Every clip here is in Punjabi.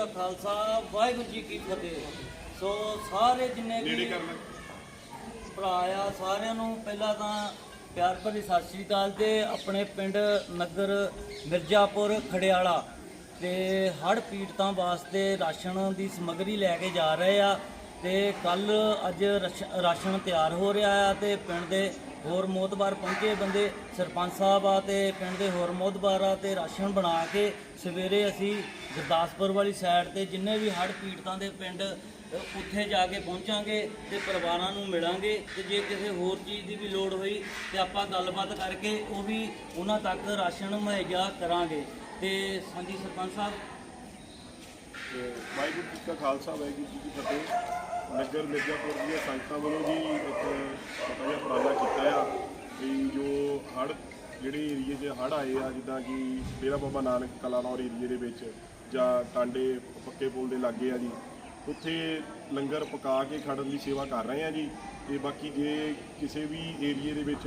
ਕਾ ਖਾਲਸਾ ਵਾਹਿਗੁਰੂ ਜੀ ਕੀ ਫਤਿਹ। ਸੋ ਸਾਰੇ ਜਿੰਨੇ ਵੀ ਭਰਾ ਆ ਸਾਰਿਆਂ ਨੂੰ ਪਹਿਲਾਂ ਤਾਂ ਪਿਆਰ ਭਰੀ ਸਤਿ ਸ੍ਰੀ ਅਕਾਲ ਤੇ ਆਪਣੇ ਪਿੰਡ ਨਗਰ ਮਿਰਜ਼ਾਪੁਰ ਖੜਿਆਲਾ। ਤੇ ਹੜ੍ਹ ਪੀੜਤਾਂ ਵਾਸਤੇ ਰਾਸ਼ਨ ਦੀ ਸਮੱਗਰੀ ਲੈ ਕੇ ਜਾ ਰਹੇ ਆ। ਤੇ ਕੱਲ ਅੱਜ ਰਸ਼- ਰਾਸ਼ਨ ਤਿਆਰ ਹੋ ਰਿਹਾ ਆ ਤੇ ਪਿੰਡ ਦੇ ਹੋਰ ਮੋਤਬਾਰ ਪਹੁੰਚੇ ਬੰਦੇ ਸਰਪੰਚ ਸਾਹਿਬ ਆ ਤੇ ਪਿੰਡ ਦੇ ਹੋਰ ਮੋਤਬਾਰ ਆ ਤੇ ਰਾਸ਼ਨ ਬਣਾ ਕੇ ਸਵੇਰੇ ਅਸੀਂ ਗੁਰਦਾਸਪੁਰ ਵਾਲੀ ਸਾਈਡ ਤੇ ਜਿੰਨੇ ਵੀ ਹੜ੍ਹ ਪੀੜਤਾਂ ਦੇ ਪਿੰਡ ਅ, ਉੱਥੇ ਜਾ ਕੇ ਪਹੁੰਚਾਂਗੇ ਤੇ ਪਰਿਵਾਰਾਂ ਨੂੰ ਮਿਲਾਂਗੇ ਤੇ ਜੇ ਕਿਸੇ ਹੋਰ ਚੀਜ਼ ਦੀ ਵੀ ਲੋੜ ਹੋਈ ਤੇ ਆਪਾਂ ਗੱਲਬਾਤ ਕਰਕੇ ਉਹ ਵੀ ਉਹਨਾਂ ਤੱਕ ਰਾਸ਼ਨ ਮੁਹੱਈਆ ਕਰਾਂਗੇ। ਤੇ ਹਾਂਜੀ ਸਰਪੰਚ ਸਾਹਿਬ। ਤੇ ਵਾਹਿਗੁਰੂ ਜੀ ਕਾ ਖਾਲਸਾ ਵਾਹਿਗੁਰੂ ਜੀ ਕੀ ਫਤਿਹ। ਨਗਰ ਮਿਰਜ਼ਾਪੁਰ ਦੀਆਂ ਸੰਗਤਾਂ ਵੱਲੋਂ ਜੀ ਇੱਕ ਛੋਟਾ ਜਿਹਾ ਉਪਰਾਲਾ ਕੀਤਾ ਆ ਵੀ ਜੋ ਹੜ੍ਹ ਜਿਹੜੇ ਏਰੀਏ 'ਚ ਹੜ੍ਹ ਆਏ ਆ, ਜਿੱਦਾਂ ਕਿ ਡੇਰਾ ਬਾਬਾ ਨਾਨਕ ਕਲਾਨੌਰ ਏਰੀਏ ਦੇ ਵਿੱਚ ਜਾਂ ਟਾਂਡੇ ਪੱਕੇ ਪੁਲ ਦੇ ਲਾਗੇ ਆ ਜੀ, ਉੱਥੇ ਲੰਗਰ ਪਕਾ ਕੇ ਖੜਨ ਦੀ ਸੇਵਾ ਕਰ ਰਹੇ ਆ ਜੀ। ਤੇ ਬਾਕੀ ਜੇ ਕਿਸੇ ਵੀ ਏਰੀਏ ਦੇ ਵਿੱਚ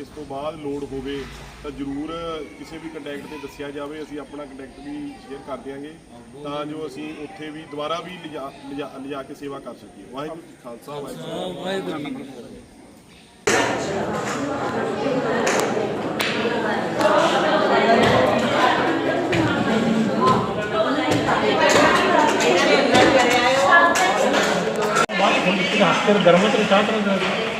ਇਸ ਤੋਂ ਬਾਅਦ ਲੋਡ ਹੋਵੇ ਤਾਂ ਜਰੂਰ ਕਿਸੇ ਵੀ ਕੰਟੈਕਟ ਤੇ ਦੱਸਿਆ ਜਾਵੇ ਅਸੀਂ ਆਪਣਾ ਕੰਟੈਕਟ ਵੀ ਸ਼ੇਅਰ ਕਰ ਦਿਆਂਗੇ। ਤਾਂ ਜੋ ਅਸੀਂ ਉੱਥੇ ਵੀ ਦੁਬਾਰਾ ਵੀ ਲਿਜਾ ਲਿਜਾ ਲਿਜਾ ਕੇ ਸੇਵਾ ਕਰ ਸਕੀਏ। ਵਾਹਿਗੁਰੂ ਜੀ ਕਾ ਖਾਲਸਾ ਵਾਹਿਗੁਰੂ ਜੀ ਕੀ ਫਤਿਹ। ਵਾਹਿਗੁਰੂ